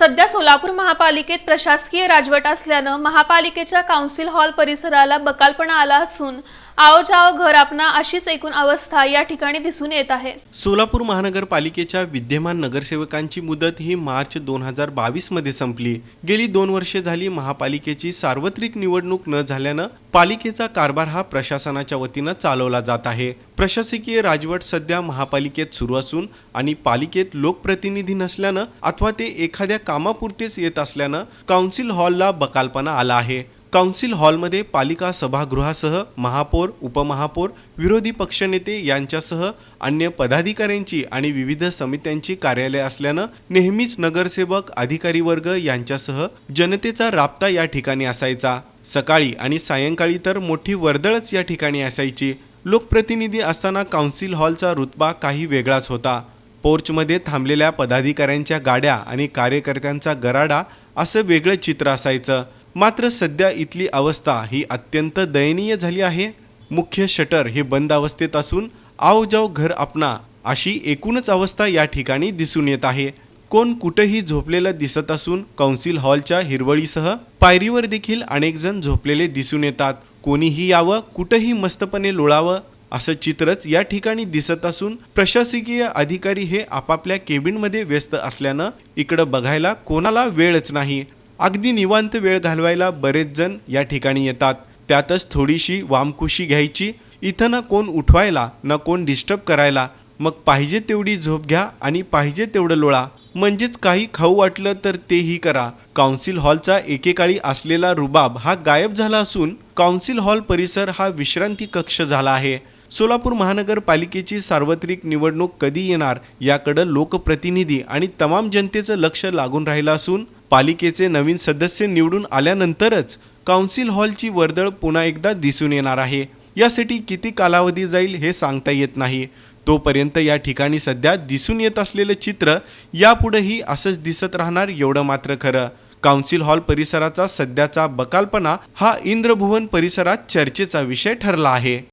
सध्या सोलापूर महापालिकेत प्रशासकीय राजवट असल्यानं महापालिकेच्या काउन्सिल हॉल परिसराला बकालपणा आला असून आओ जाओ घर आपणा अशीच एकूण अवस्था या ठिकाणी दिसून येत आहे. सोलापूर महानगरपालिकेच्या विद्यमान नगरसेवकांची मुदत ही मार्च दोन हजार बावीसमध्ये संपली. गेली दोन वर्षे झाली महापालिकेची सार्वत्रिक निवडणूक न झाल्यानं पालिकेचा कारभार हा प्रशासनाच्या वतीनं चालवला जात आहे. प्रशासकीय राजवट सध्या महापालिकेत सुरू असून आणि पालिकेत लोकप्रतिनिधी नसल्यानं अथवा ते एखाद्या कामापुरतेच येत असल्यानं काउन्सिल हॉलला बकालपणा आला आहे. काउन्सिल हॉलमध्ये पालिका सभागृहासह महापौर उपमहापौर विरोधी पक्षनेते यांच्यासह अन्य पदाधिकाऱ्यांची आणि विविध समित्यांची कार्यालय असल्यानं नेहमीच नगरसेवक अधिकारी वर्ग यांच्यासह जनतेचा राबता या ठिकाणी असायचा. सकाळी आणि सायंकाळी तर मोठी वर्दळच या ठिकाणी असायची. लोकप्रतिनिधी असताना काउन्सिल हॉलचा रुतबा काही वेगळाच होता. पोर्चमध्ये थांबलेल्या पदाधिकाऱ्यांच्या गाड्या आणि कार्यकर्त्यांचा गराडा असं वेगळं चित्र असायचं. मात्र सध्या इथली अवस्था ही अत्यंत दयनीय झाली आहे. मुख्य शटर हे बंद अवस्थेत असून आव जाव घर आपणा अशी एकूणच अवस्था या ठिकाणी दिसून येत आहे. कोण कुठेही झोपलेलं दिसत असून कौन्सिल हॉलच्या हिरवळीसह पायरीवर देखील अनेक जण झोपलेले दिसून येतात. कोणीही यावं कुठंही मस्तपणे लोळावं असं चित्रच या ठिकाणी दिसत असून प्रशासकीय अधिकारी हे आपापल्या केबिनमध्ये व्यस्त असल्यानं इकडं बघायला कोणाला वेळच नाही. अगदी निवांत वेळ घालवायला बरेच जण या ठिकाणी येतात. त्यातच थोडीशी वामकुशी घ्यायची इथं ना कोण उठवायला ना कोण डिस्टर्ब करायला. मग पाहिजे तेवढी झोप घ्या आणि पाहिजे तेवढं लोळा. म्हणजेच काही खाऊ वाटलं तर तेही करा. काउन्सिल हॉलचा एकेकाळी असलेला रुबाब हा गायब झाला असून काउन्सिल हॉल परिसर हा विश्रांती कक्ष झाला आहे. सोलापूर महानगरपालिकेची सार्वत्रिक निवडणूक कधी येणार याकडं लोकप्रतिनिधी आणि तमाम जनतेचं लक्ष लागून राहिलं असून पालिकेचे नवीन सदस्य निवडून आल्यानंतरच काउन्सिल हॉलची वर्दळ पुन्हा एकदा दिसून येणार आहे. यासाठी किती कालावधी जाईल हे सांगता येत नाही. तोपर्यंत या ठिकाणी सध्या दिसून येत असलेलं चित्र यापुढेही असंच दिसत राहणार एवढं मात्र खरं. काउन्सिल हॉल परिसराचा सध्याचा बकालपणा हा इंद्रभुवन परिसरात चर्चेचा विषय ठरला आहे.